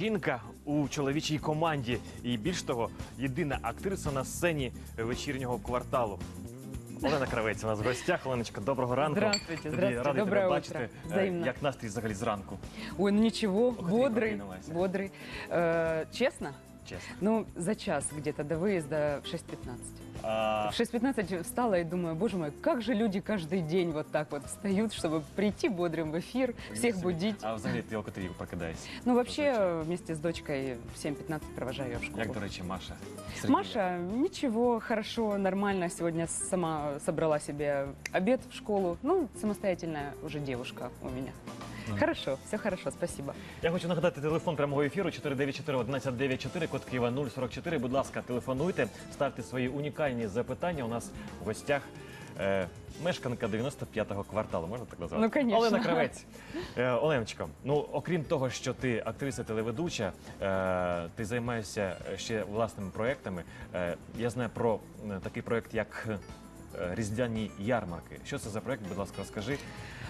Жінка у чоловічій команді і більш того, єдина актриса на сцені вечірнього кварталу. Олена Кравець у нас в гостях. Оленочка, доброго ранку. Здравствуйте, Тобі здравствуйте. радий Доброе тебе утро. бачити. Е, Взаимно. Як настрій взагалі зранку? Ой, ну ничего, ты бодрый, прокинулась. бодрый. Э, честно? Чесно. Ну, за час где-то до выезда в 6.15. А, В 6.15 встала и думаю, боже мой, как же люди каждый день вот так вот встают, чтобы прийти бодрым в эфир, всех собі. будить. А взагалі ти о котрій прокидаєшся? Ну, вообще, Зазвичай. вместе с дочкой в 7.15 провожаю ее в школу. Як, до речі, Маша? Сергія? Маша, ничего, хорошо, нормально. Сегодня сама собрала себе обед в школу. Ну, самостоятельная уже девушка у меня. Хорошо, все хорошо, спасибо. Я хочу нагадати телефон прямого ефіру 494 1194, код Києва 044. Будь ласка, телефонуйте, ставте свої унікальні запитання. У нас в гостях е, мешканка 95-го кварталу, можна так назвати? Ну, конечно. Олена Кравець. Е, Оленочко, ну окрім того, що ти актриса телеведуча, е, ти займаєшся ще власними проектами. Е, я знаю про е, такий проект, як е, Різдвяні ярмарки. Що це за проект? Будь ласка, розкажи.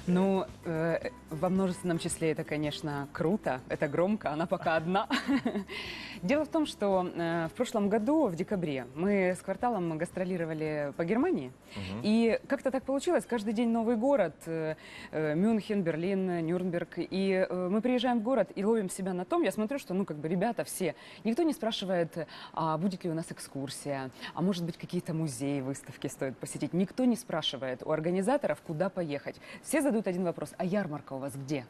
Ну, э, во множественном числе это, конечно, круто, это громко, она пока одна. Дело в том, что э, в прошлом году, в декабре, мы с кварталом гастролировали по Германии. Мгм. И как-то так получилось, каждый день новый город, э, э, Мюнхен, Берлин, Нюрнберг. И э, мы приезжаем в город и ловим себя на том, я смотрю, что, ну, как бы ребята все, никто не спрашивает, а будет ли у нас экскурсия, а может быть какие-то музеи, выставки стоит посетить. Никто не спрашивает у организаторов, куда поехать. Все задают один вопрос, а ярмарка у вас где?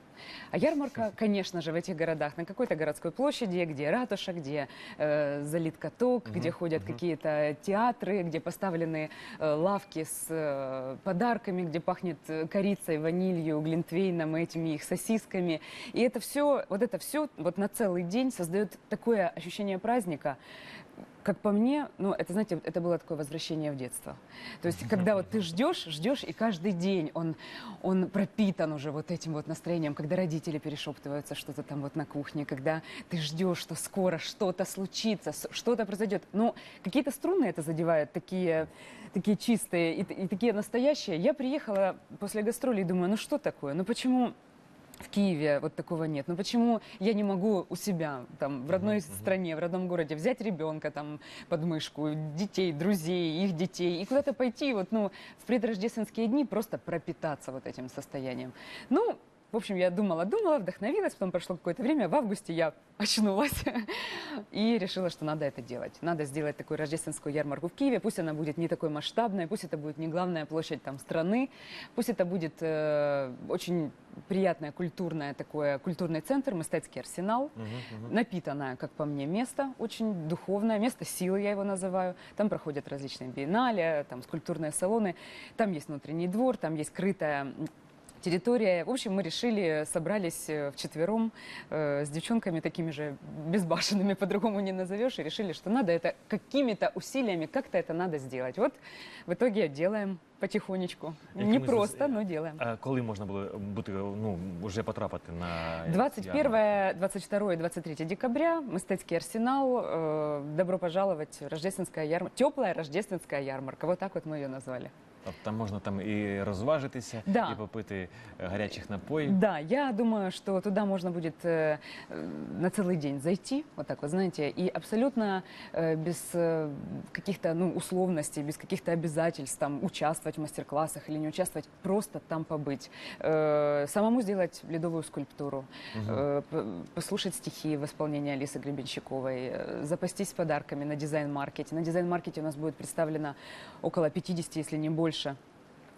А ярмарка, конечно же, в этих городах, на какой-то городской площади, где ратуша, где э, залит каток, Мгм, где ходят мгм. какие-то театры, где поставлены э, лавки с э, подарками, где пахнет э, корицей, ванилью, глинтвейном, и этими их сосисками. И это все, вот это все вот на целый день создает такое ощущение праздника, как по мне, ну, это, знаете, это было такое возвращение в детство. То есть, когда вот ты ждешь, ждешь, и каждый день он, он пропитан уже вот этим вот настроением, когда родители перешептываются что-то там вот на кухне, когда ты ждешь, что скоро что-то случится, что-то произойдет. Ну, какие-то струны это задевает, такие, такие чистые и, и такие настоящие. Я приехала после гастролей и думаю, ну что такое, ну почему в Киеве вот такого нет. Ну почему я не могу у себя, там, в родной мгм. стране, в родном городе взять ребенка там под мышку, детей, друзей, их детей, и куда-то пойти вот, ну, в предрождественские дни просто пропитаться вот этим состоянием. Ну, в общем, я думала, думала, вдохновилась, потом прошло какое-то время, в августе я очнулась и решила, что надо это делать. Надо сделать такую рождественскую ярмарку в Киеве. Пусть она будет не такой масштабной, пусть это будет не главная площадь там страны, пусть это будет э, очень приятное культурное такое, культурный центр, Мистецкий арсенал. Мгм, мгм. Напитанное, как по мне, место, очень духовное, место силы я его называю. Там проходят различные биеннале, там скульптурные салоны, там есть внутренний двор, там есть крытая территория. В общем, мы решили, собрались э, вчетвером э, с девчонками такими же безбашенными, по-другому не назовешь, и решили, что надо это какими-то усилиями, как-то это надо сделать. Вот в итоге делаем потихонечку. Не просто, но делаем. А коли можна було бути, ну, вже потрапити на 21, ярмарку? 22 и 23 декабря, Мистецкий арсенал. э, добро пожаловать, рождественская ярмарка. Теплая рождественская ярмарка. Вот так вот мы ее назвали. Тобто там можна там і розважитися, Да. і попити е, гарячих напоїв. Да, я думаю, что туда можно будет э, э, на целый день зайти, вот так вот, знаете, и абсолютно э, без э, каких-то ну, условностей, без каких-то обязательств там участвовать в мастер-классах или не участвовать, просто там побыть. Э, самому сделать ледовую скульптуру, Мгм. э, п- послушать стихи в исполнении Алисы Гребенщиковой, э, запастись подарками на дизайн-маркете. На дизайн-маркете у нас будет представлено около 50, если не больше,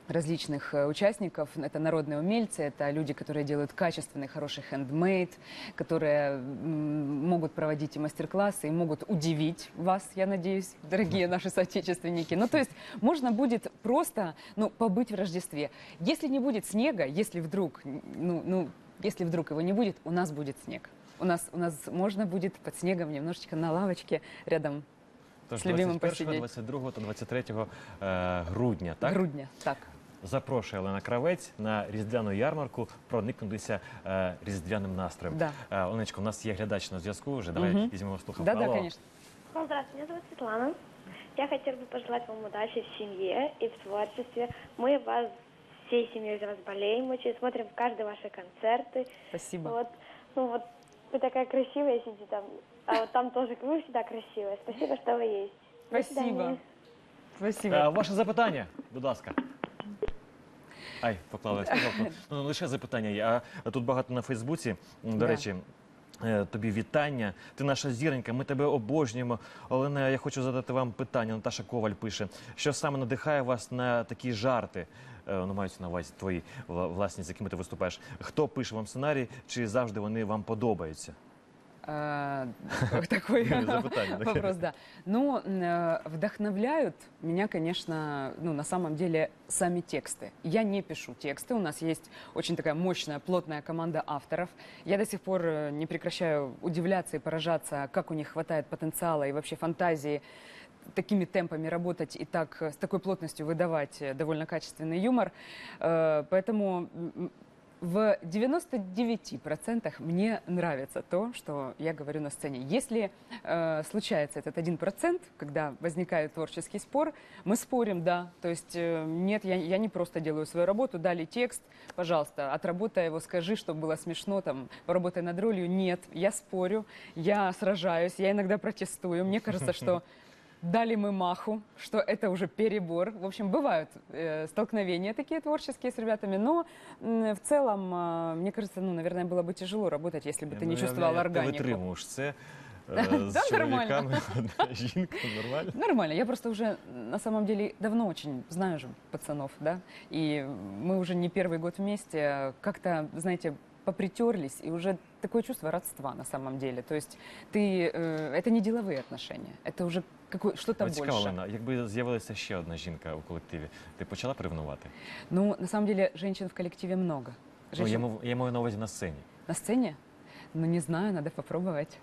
различных э, участников. Это народные умельцы, это люди, которые делают качественный, хороший хендмейд, которые могут проводить и мастер-классы, и могут удивить вас, я надеюсь, дорогие наши соотечественники. Ну, то есть можно будет просто ну, побыть в Рождестве. Если не будет снега, если вдруг, ну, ну, если вдруг его не будет, у нас будет снег. У нас, у нас можно будет под снегом немножечко на лавочке рядом Тож з любимим 21, посидіть. 22 та 23 е, грудня, так? грудня. Так. Запрошує Олена Кравець на різдвяну ярмарку проникнутися е, різдвяним настроєм. Да. Е, Оленочко, у нас є глядач на зв'язку. Вже давай Мгм. візьмемо слухавку. Да, да, Алло. конечно. Ну, здравствуйте, меня зовут Светлана. Я хотела бы пожелать вам удачи в семье и в творчестве. Мы вас всей семьей за вас болеем очень, смотрим каждые ваши концерты. Спасибо. Вот, ну вот Вы такая красивая сидите там, а вот там тоже вы всегда красивая. Спасибо, что вы есть. До Спасибо. свидания. Спасибо. Е, Ваше запитання, будь ласка. Ай, поклали слухавку. Ну, не лише запитання є, а тут багато на Фейсбуці. М, До Да. речі, е, тобі вітання. Ти наша зіронька, ми тебе обожнюємо. Олена, я хочу задати вам питання. Наташа Коваль пише, що саме надихає вас на такі жарти? Е, Ну, маються на увазі твої вла- власні, з якими ти виступаєш. Хто пише вам сценарій, чи завжди вони вам подобаються? А, Такой Запытание, да. вопрос, да. Ну, м, э, вдохновляют меня, конечно, ну, на самом деле, сами тексты. Я не пишу тексты, у нас есть очень такая мощная, плотная команда авторов. Я до сих пор э, не прекращаю удивляться и поражаться, как у них хватает потенциала и вообще фантазии такими темпами работать и так э, с такой плотностью выдавать э, довольно качественный юмор. Э, Поэтому в 99% мне нравится то, что я говорю на сцене. Если э, случается этот 1%, когда возникает творческий спор, мы спорим, да. То есть э, нет, я, я не просто делаю свою работу, дали текст, пожалуйста, отработай его, скажи, чтобы было смешно, там, поработай над ролью. Нет, я спорю, я сражаюсь, я иногда протестую. Мне кажется, что дали мы маху, что это уже перебор. В общем, бывают э, столкновения такие творческие с ребятами, но м, в целом, э, мне кажется, ну, наверное, было бы тяжело работать, если бы Я ты не не чувствовал уявляю, як Ти органику. витримуєш це е, Да, з нормально. чоловіками. Одна жінка, нормально? Нормально, я просто уже на самом деле давно очень знаю же пацанов, да, и мы уже не первый год вместе, как-то, знаете, попритерлись, и уже такое чувство родства на самом деле. То есть ты, э, это не деловые отношения, это уже какое, что-то Ну, больше. Цікаво, Олена, якби з'явилася ще одна жінка у колективі, ти почала приревнувати? Ну, на самом деле, женщин в коллективе много. Ну, Женщин я, мов- я маю на увазі на сцені. на сцене? Ну, не знаю, надо попробовать.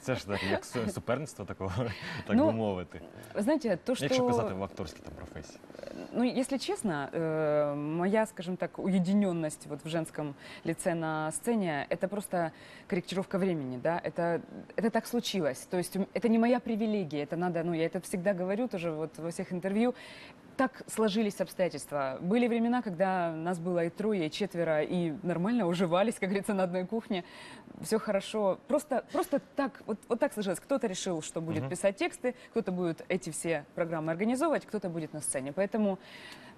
Це ж так, як су- суперництво такого, так Ну, би мовити. Вы знаете, то, что... Якщо казати в акторській там професії. Ну, если честно, э, моя, скажем так, уединенность вот в женском лице на сцене, это просто корректировка времени, да, это, это так случилось. То есть м, это не моя привилегия, это надо, ну, я это всегда говорю тоже вот во всех интервью, так сложились обстоятельства. Были времена, когда нас было и трое, и четверо, и нормально уживались, как говорится, на одной кухне. Все хорошо. Просто, просто так, вот, вот так сложилось. Кто-то решил, что будет Мгм. писать тексты, кто-то будет эти все программы организовывать, кто-то будет на сцене. Поэтому,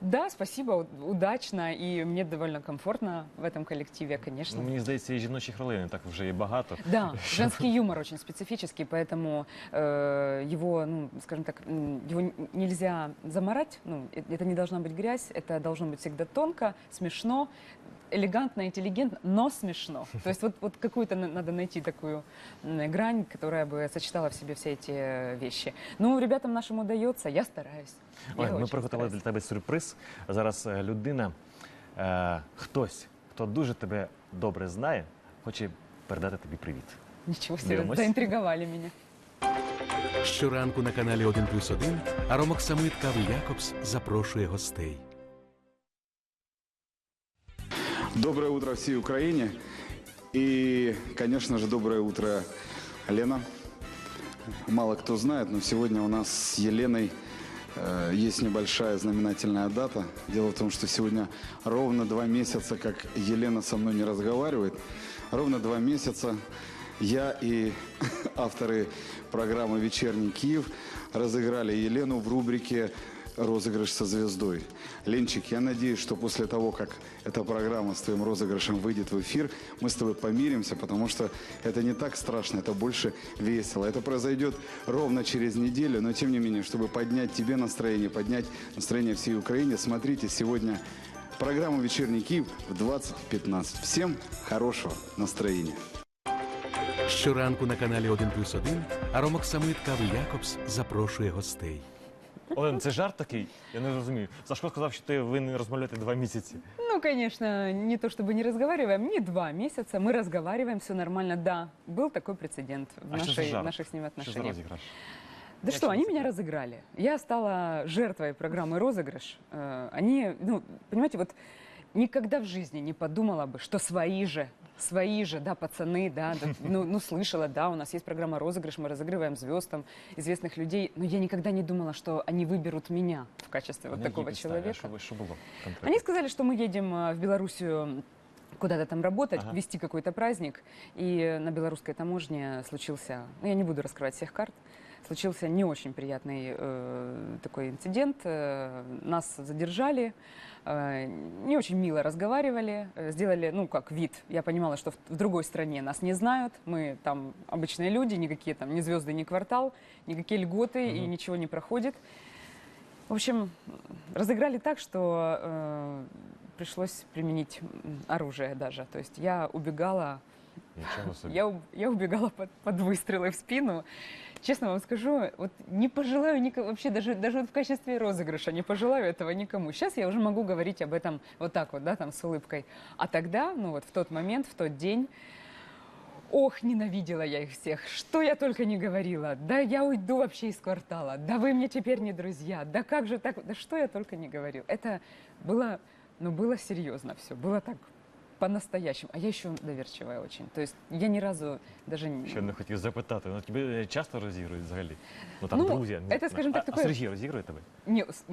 да, спасибо, у- удачно, и мне довольно комфортно в этом коллективе, конечно. Ну, мені здається, і жіночих ролей не так вже і багато. Да, женский юмор очень специфический, поэтому э, его, ну, скажем так, м, его н- нельзя заморать. Ну, э- это не должна быть грязь, это должно быть всегда тонко, смешно, элегантно, интеллигентно, но смешно. То есть вот, вот какую-то на- надо найти такую м, грань, которая бы сочетала в себе все эти э, вещи. Ну, ребятам нашим удается, я стараюсь. Я Ой, ми очень приготували для стараюсь. тебе сюрприз. Зараз е, людина, е, хтось, хто дуже тебе добре знає, хоче передати тобі привіт. Ничего себе, Дивимось. заинтриговали меня. Щоранку на каналі 1 плюс 1 Аромок Самит Кави Якобс запрошує гостей. Доброе утро всей Украине. И, конечно же, доброе утро, Лена. Мало кто знает, но сегодня у нас с Еленой э, есть небольшая знаменательная дата. Дело в том, что сегодня ровно два месяца, как Елена со мной не разговаривает. Ровно два месяца я и авторы программы «Вечерний Киев» разыграли Елену в рубрике розыгрыш со звездой. Ленчик, я надеюсь, что после того, как эта программа с твоим розыгрышем выйдет в эфир, мы с тобой помиримся, потому что это не так страшно, это больше весело. Это произойдет ровно через неделю, но тем не менее, чтобы поднять тебе настроение, поднять настроение всей Украине, смотрите сегодня программу «Вечерний Киев» в 20.15. Всем хорошего настроения. Щоранку на каналі 1 плюс 1 Аромок Самит Кави Якобс запрошує гостей. Олен, це жарт такий? Я не розумію. Сашко сказав, що ти ви не розмовляєте два місяці. Ну, конечно, не то чтобы не разговариваем, не два месяца, мы разговариваем, все нормально, да. Был такой прецедент в А що за нашей, жарт? наших с ними Що за отношениях. розіграш? Да Я что, они честно меня разыграли. Я стала жертвой программы «Розыгрыш». Э, Они, ну, понимаете, вот никогда в жизни не подумала бы, что свои же, свои же, да, пацаны, да, да, ну, ну, слышала, да, у нас есть программа «Розыгрыш», мы разыгрываем звезд, там, известных людей, но я никогда не думала, что они выберут меня в качестве вот На якій такого підставі? А человека. Що, ви- що було конкретно? Они сказали, что мы едем э, в Белоруссию куда-то там работать, Ага. вести какой-то праздник. И на белорусской таможне случился, ну, я не буду раскрывать всех карт, случился не очень приятный э, такой инцидент. Э, нас задержали, э, не очень мило разговаривали, э, сделали, ну, как вид. Я понимала, что в, в другой стране нас не знают, мы там обычные люди, никакие там, ни звезды, ни квартал, никакие льготы и ничего не проходит. В общем, разыграли так, что э, пришлось применить оружие даже. То есть я убегала, я, я убегала под, под выстрелы в спину. Честно вам скажу, вот не пожелаю никому, вообще даже, даже вот в качестве розыгрыша не пожелаю этого никому. Сейчас я уже могу говорить об этом вот так вот, да, там с улыбкой. А тогда, ну вот в тот момент, в тот день, Ох, ненавидела я их всех. Что я только не говорила. Да я уйду вообще из квартала. Да вы мне теперь не друзья. Да как же так? Да что я только не говорил. Это было, ну, было серьезно все. Было так по-настоящему. А я еще доверчивая очень. То есть я ни разу даже... не- Ще не хотів запитати, ну тебе часто розігрують взагалі? Ну там Ну, друзі. це, скажімо так, а, таке- а Сергій розігрує тебе? Не, с-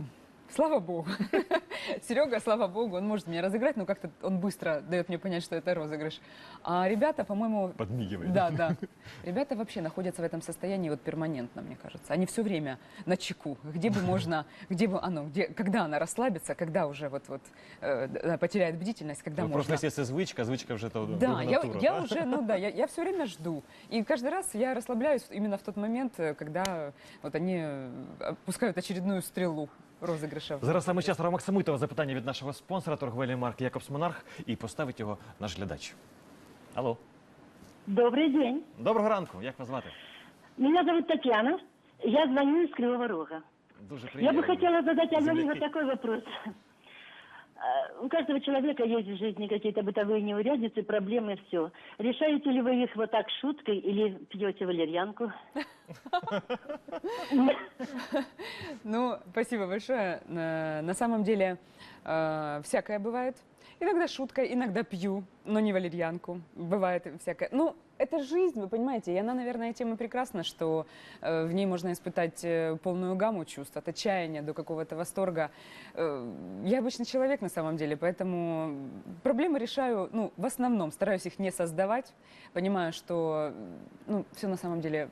слава богу. Серега, слава богу, он может меня разыграть, но как-то он быстро дает мне понять, что это розыгрыш. А ребята, по-моему, Подмігує. Да, да. Ребята вообще находятся в этом состоянии вот перманентно, мне кажется. Они все время на чеку. Где бы можно, где бы оно, где, когда она расслабится, когда уже вот вот э, да, потеряет бдительность, когда Ну, можно. Просто якщо це звичка, звичка вже то Да, я, натура, я та? уже, ну да, я, я все время жду. И каждый раз я расслабляюсь именно в тот момент, э, когда вот они э, пускают очередную стрелу розыгрыша. Зараз саме час Рома Самуйтова запитання від нашого спонсора торговельної марки Якобс Монарх і поставить його наш глядач. Алло, Добрый день. доброго ранку. Як вас звати? Меня зовут Татьяна. Я звоню из Кривого Рога. Дуже Я приємно. бы хотела задать Альмарине Земляки. такой вопрос. А, У каждого человека есть в жизни какие-то бытовые неурядицы, проблемы, все. Решаете ли вы их вот так шуткой или пьете валерьянку? Ну, спасибо большое. На, на самом деле, э, всякое бывает. Иногда шутка, иногда пью, но не валерьянку. Бывает всякое. Ну, это жизнь, вы понимаете. И она, наверное, тем и прекрасна, что э, в ней можно испытать э, полную гамму чувств, от отчаяния до какого-то восторга. Э, я обычный человек на самом деле, поэтому проблемы решаю, ну, в основном стараюсь их не создавать. Понимаю, что, ну, все на самом деле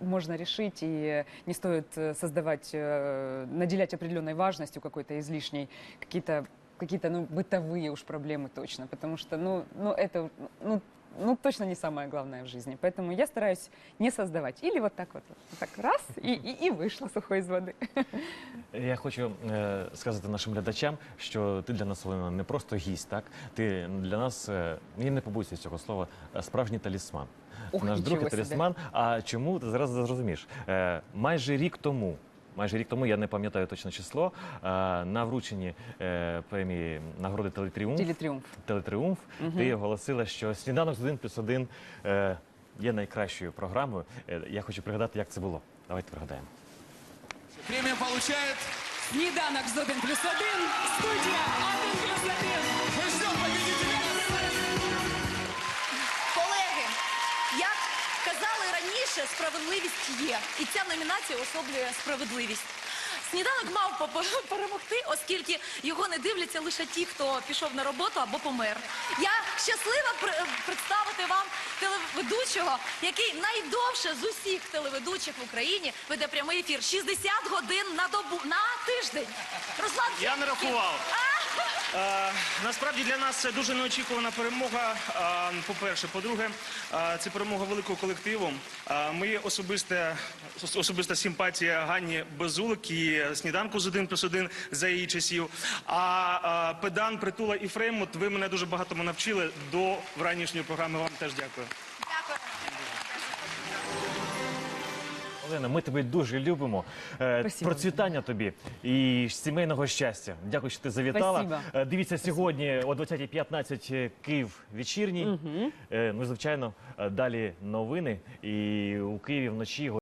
можно решить, и не стоит э, создавать, э, наделять определенной важностью какой-то излишней, какие-то какие-то ну, бытовые уж проблемы точно, потому что ну, ну, это ну, ну, точно не самое главное в жизни. Поэтому я стараюсь не создавать. Или вот так вот, вот так раз, и, и, и вышла сухой из воды. Я хочу е, сказати нашим глядачам, що ти для нас Олена, не просто гість, так? Ти для нас, е, я не побоюся цього слова, е, справжній талісман. Ох, Наш друг і нічого собі. талісман. А чому ти зараз зрозумієш? Е, майже рік тому. Майже рік тому я не пам'ятаю точне число. На врученні е, премії нагороди Телетріумф Телетріумф. Телетріумф. Ти оголосила, що сніданок з 1 плюс 1 е, є найкращою програмою. Е, Я хочу пригадати, як це було. Давайте пригадаємо. Премию получает... Сніданок з 1 плюс 1, студія 1 плюс 1. Раніше, справедливість є. І ця номінація особлює справедливість. Сніданок мав перемогти, оскільки його не дивляться лише ті, хто пішов на роботу або помер. Я щаслива пр- представити вам телеведучого, який найдовше з усіх телеведучих в Україні веде прямий ефір 60 годин на добу на тиждень. Руслан Я не рахував. Е, насправді для нас це дуже неочікувана перемога. Е, по-перше, по-друге, е, це перемога великого колективу. Моє особиста симпатія Ганні Безулик і сніданку з 1 плюс 1 за її часів. А педан, притула і фреймут, ви мене дуже багатому навчили до ранішньої програми. Вам теж дякую. Олена, ми тебе дуже любимо. Е, Спасибо. Процвітання тобі і сімейного щастя. Дякую, що ти завітала. Спасибо. Е, Дивіться сьогодні о 20.15 Київ вечірній. Е, Ну, звичайно, е, далі новини. І у Києві вночі